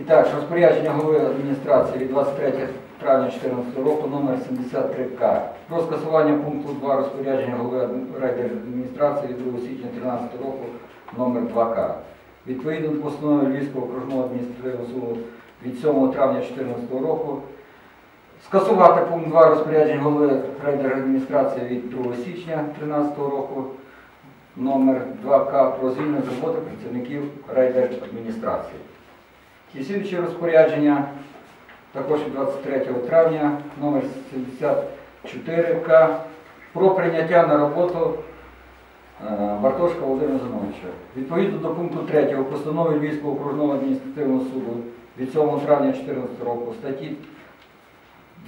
І так, розпорядження голови адміністрації від 23 травня 2014 року номер 73К про скасування пункту 2 розпорядження голови райдержадміністрації від 2 січня 2013 року номер 2К. Відповідно до постанови Львівського окружного адміністративного суду від 7 травня 2014 року скасувати пункт 2 розпорядження голови райдержадміністрації від 2 січня 2013 року номер 2К про звільнення роботи працівників райдержадміністрації. І слідче розпорядження також 23 травня номер 74К про прийняття на роботу е, Бартошка Володимира Зиновича. Відповідно до пункту 3 постанови Львівського окружного адміністративного суду від 7 травня 2014 року статті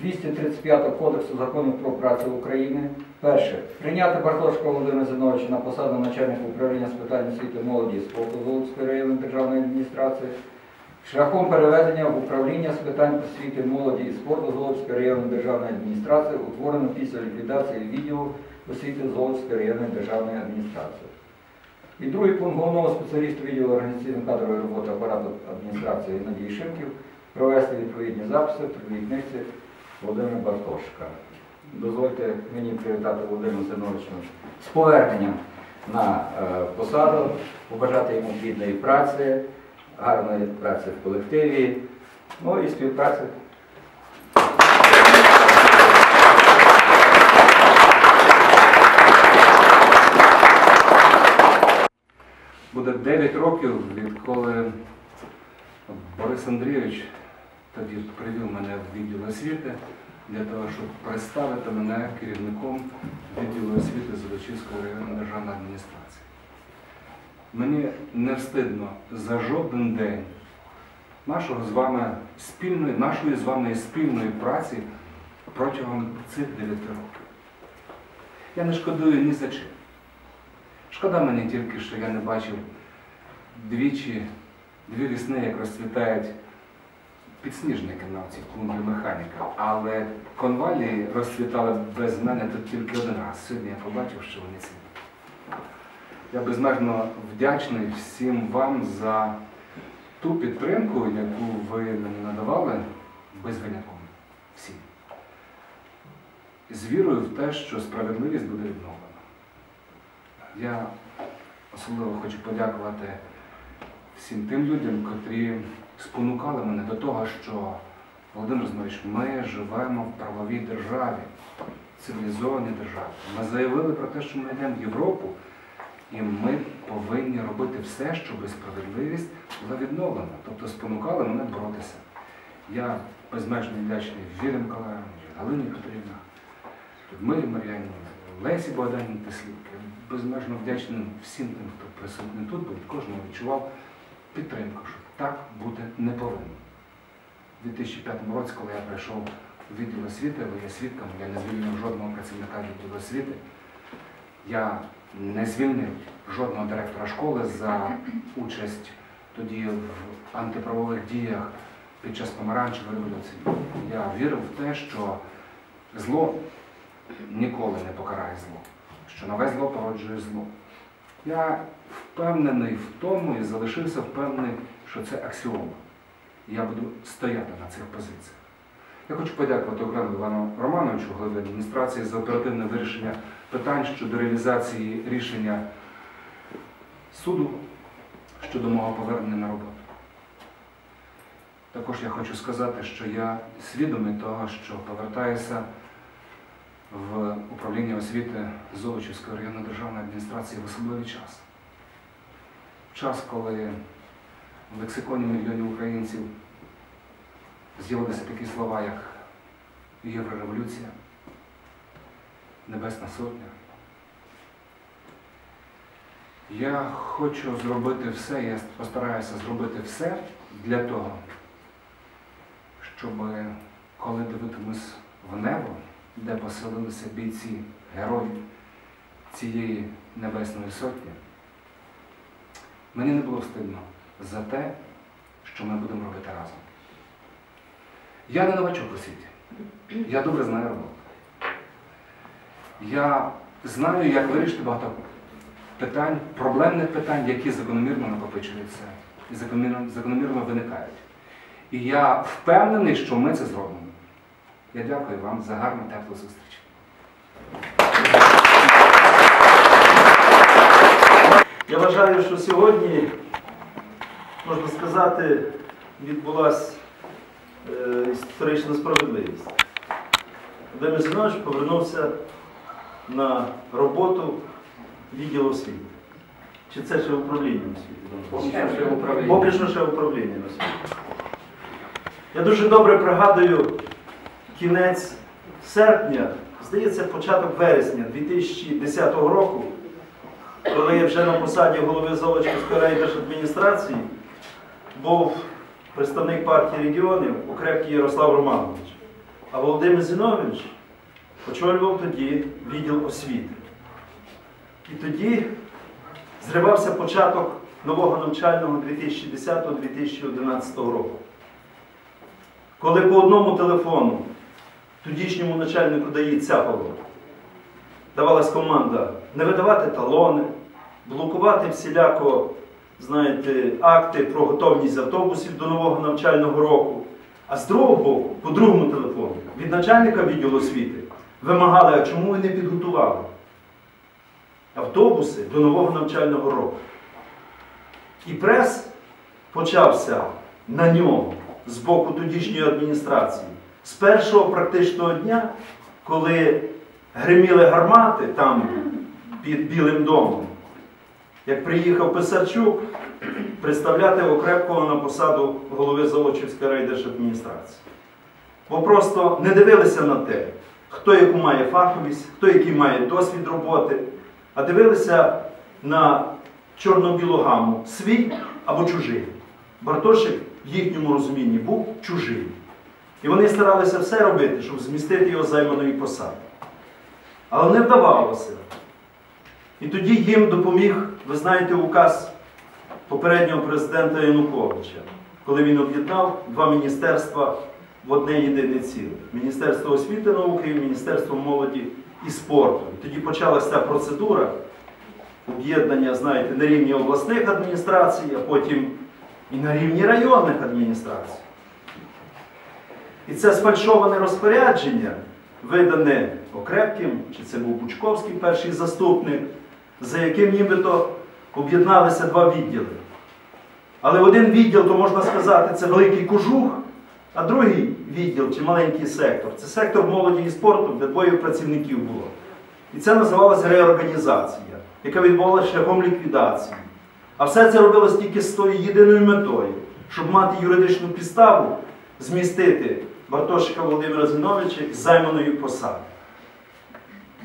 235 Кодексу законів про працю України. Перше. Прийняти Бартошка Володимира Зиновича на посаду начальника управління з питань освіти молоді спорту Золотської районної державної адміністрації шляхом переведення в управління з питань освіти молоді і спорту Золотської районної державної адміністрації, утворено після ліквідації відділу освіти Золотської районної державної адміністрації. І другий пункт головного спеціаліста відділу організаційно-кадрової роботи апарату адміністрації Надії Шимків провести відповідні записи при книжці Володимира Бартошка. Дозвольте мені привітати Володимира Зиновича з поверненням на е, посаду, побажати йому плідної праці, гарної праці в колективі, ну і співпраці. Буде 9 років, відколи Борис Андрійович тоді привів мене в відділ освіти для того, щоб представити мене керівником відділу освіти Золочівської районної державної адміністрації. Мені не встидно за жоден день нашого з вами спільної, нашої з вами спільної праці протягом цих 9 років. Я не шкодую ні за чим. Шкода мені тільки, що я не бачив двічі, дві вісни, як розцвітають підсніжники на цій клумбі механіка. Але конвалії розцвітали без мене тут тільки один раз. Сьогодні я побачив, що вони ці. Я безмежно вдячний всім вам за ту підтримку, яку ви мені надавали без винятку. Всім. З вірою в те, що справедливість буде відновлена. Я особливо хочу подякувати всім тим людям, котрі спонукали мене до того, що Володимир Зинович, ми живемо в правовій державі, цивілізованій державі. Ми заявили про те, що ми йдемо в Європу, і ми повинні робити все, щоб справедливість була відновлена. Тобто спонукали мене боротися. Я безмежно вдячний Вірі Миколаївні, Галині Петрівна, Людмилі Мар'яні, Лесі Богдані Теслівки. Безмежно вдячний всім тим, хто присутній тут, бо від кожного відчував підтримку, що так бути не повинно. У 2005 році, коли я прийшов у відділ освіти, ви є свідками, я не звільнив жодного працівника відділу освіти. Я не звільнив жодного директора школи за участь тоді в антиправових діях під час помаранчевої революції. Я вірив в те, що зло ніколи не покарає зло, що нове зло породжує зло. Я впевнений в тому і залишився впевнений, що це аксіома. Я буду стояти на цих позиціях. Я хочу подякувати окремо Івану Романовичу, голові адміністрації, за оперативне вирішення питань щодо реалізації рішення суду щодо мого повернення на роботу. Також я хочу сказати, що я свідомий того, що повертаюся в управління освіти Золочівської районної державної адміністрації в особливий час. Час, коли в лексиконі мільйонів українців з'явилися такі слова, як Єврореволюція, Небесна Сотня. Я хочу зробити все, я постараюся зробити все для того, щоб коли дивитимусь в небо, де поселилися бійці, герої цієї Небесної Сотні, мені не було встидно за те, що ми будемо робити разом. Я не новачок у світі. Я добре знаю роботу. Я знаю, як вирішити багато питань, проблемних питань, які закономірно накопичуються і закономірно, виникають. І я впевнений, що ми це зробимо. Я дякую вам за гарну теплу зустріч. Я вважаю, що сьогодні, можна сказати, відбулася е, історична справедливість. Володимир Зінович повернувся на роботу відділу освіти. Чи це ще управління освіти? Поки що ще управління. Освіти. Я дуже добре пригадую кінець серпня, здається, початок вересня 2010 року, коли я вже на посаді голови Золочівської райдержадміністрації був представник партії регіонів Окрепкий Ярослав Романович. А Володимир Зінович очолював тоді відділ освіти. І тоді зривався початок нового навчального 2010-2011 року. Коли по одному телефону тодішньому начальнику ДАІ Цяпову давалась команда не видавати талони, блокувати всіляко, знаєте, акти про готовність автобусів до нового навчального року. А з другого боку, по другому телефону, від начальника відділу освіти вимагали, а чому ви не підготували автобуси до нового навчального року. І прес почався на ньому з боку тодішньої адміністрації з першого практичного дня, коли гриміли гармати там під Білим домом, як приїхав Писарчук представляти Окрепкого на посаду голови Золочівської райдержадміністрації. Бо просто не дивилися на те, хто яку має фаховість, хто який має досвід роботи, а дивилися на чорно-білу гаму свій або чужий. Бартошик в їхньому розумінні був чужий. І вони старалися все робити, щоб змістити його займаної посади. Але не вдавалося. І тоді їм допоміг, ви знаєте, указ попереднього президента Януковича, коли він об'єднав два міністерства в одне єдине ціле Міністерство освіти науки і Міністерство молоді і спорту. Тоді почалася ця процедура об'єднання, знаєте, на рівні обласних адміністрацій, а потім і на рівні районних адміністрацій. І це сфальшоване розпорядження, видане Окрепким, чи це був Бучковський перший заступник, за яким нібито об'єдналися два відділи. Але один відділ, то можна сказати, це великий кожух, а другий відділ чи маленький сектор це сектор молоді і спорту, де двоє працівників було. І це називалася реорганізація, яка відбувалася шляхом ліквідації. А все це робилось тільки з тою єдиною метою, щоб мати юридичну підставу змістити Бартошика Володимира Зіновича з займаної посади.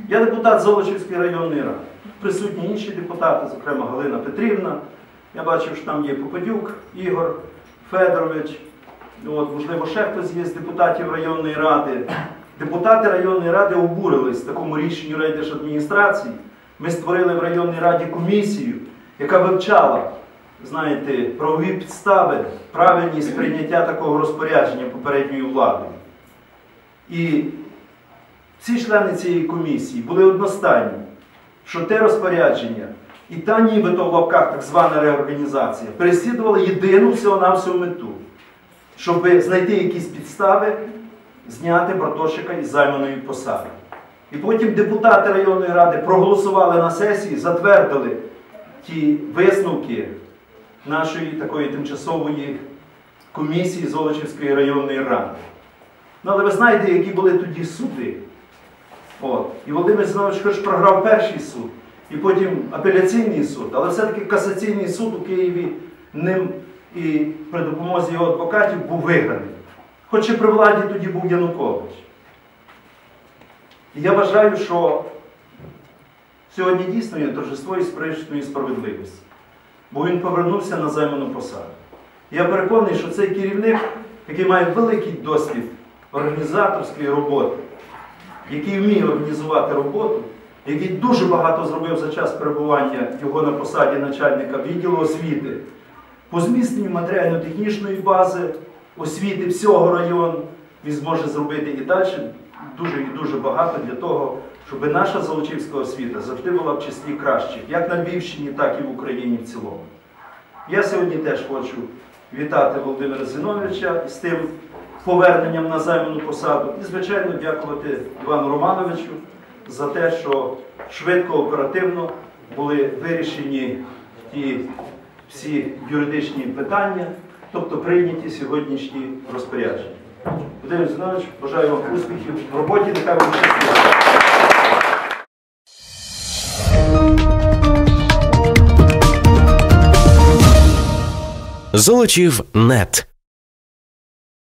Я депутат Золочівської районної ради. Присутні інші депутати, зокрема Галина Петрівна. Я бачив, що там є Попадюк, Ігор Федорович. От, можливо, ще хтось є з депутатів районної ради. Депутати районної ради обурились такому рішенню райдержадміністрації. Ми створили в районній раді комісію, яка вивчала, знаєте, правові підстави, правильність прийняття такого розпорядження попередньою владою. І всі члени цієї комісії були одностайні, що те розпорядження і та нібито в лапках так звана реорганізація переслідували єдину всього-навсього мету, щоб знайти якісь підстави, зняти Бартошика із займаної посади. І потім депутати районної ради проголосували на сесії, затвердили ті висновки нашої такої тимчасової комісії Золочівської районної ради. Ну, але ви знаєте, які були тоді суди. От. І Володимир Зінович хоч програв перший суд, і потім апеляційний суд, але все-таки касаційний суд у Києві ним і при допомозі його адвокатів був виграний. Хоч і при владі тоді був Янукович. І я вважаю, що сьогодні дійсно є торжество історичної справедливості, бо він повернувся на займану посаду. Я переконаний, що цей керівник, який має великий досвід організаторської роботи, який вміє організувати роботу, який дуже багато зробив за час перебування його на посаді начальника відділу освіти, по зміцненню матеріально-технічної бази освіти всього району, він зможе зробити і далі дуже і дуже багато для того, щоб наша Золочівська освіта завжди була в числі кращих, як на Львівщині, так і в Україні в цілому. Я сьогодні теж хочу вітати Володимира Зіновича з тим поверненням на займану посаду. І, звичайно, дякувати Івану Романовичу за те, що швидко, оперативно були вирішені ті всі юридичні питання, тобто прийняті сьогоднішні розпорядження. Володимир Зінович, бажаю вам успіхів в роботі, нехай вам. Золочів нет.